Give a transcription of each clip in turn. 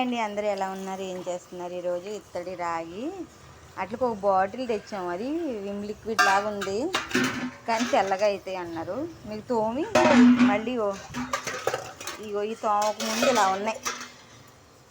Hi అండి అందరూ ఎలా ఉన్నారు? ఏం చేస్తున్నారు? ఈరోజు ఇత్తడి రాగి అట్లకి ఒక బాటిల్ తెచ్చాము అది విమ్ లిక్విడ్ లాగా ఉంది. కానీ తెల్లగా అవుతాయి అన్నారు. మీకు తోమి మళ్ళీ ఓ- ఇగో ఈ తోమకు ముందు ఇలా ఉన్నాయి.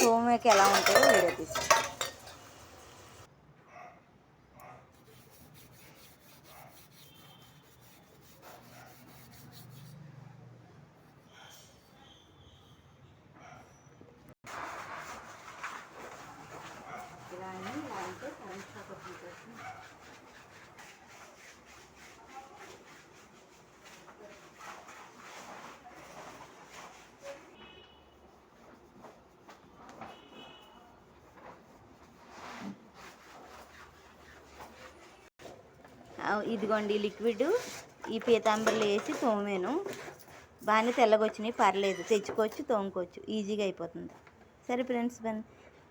తోమకి ఎలా ఉంటాయో వీడియో తీసి ఇలా కరెంట్ షాక్ ఇదిగోండి లిక్విడ్. ఈ పీతాంబర్లు వేసి తోమాను. బాగానే తెల్లగొచ్చినాయి పర్లేదు. తెచ్చుకోవచ్చు తోముకోవచ్చు. ఈజీగా అయిపోతుంది. సరే ఫ్రెండ్స్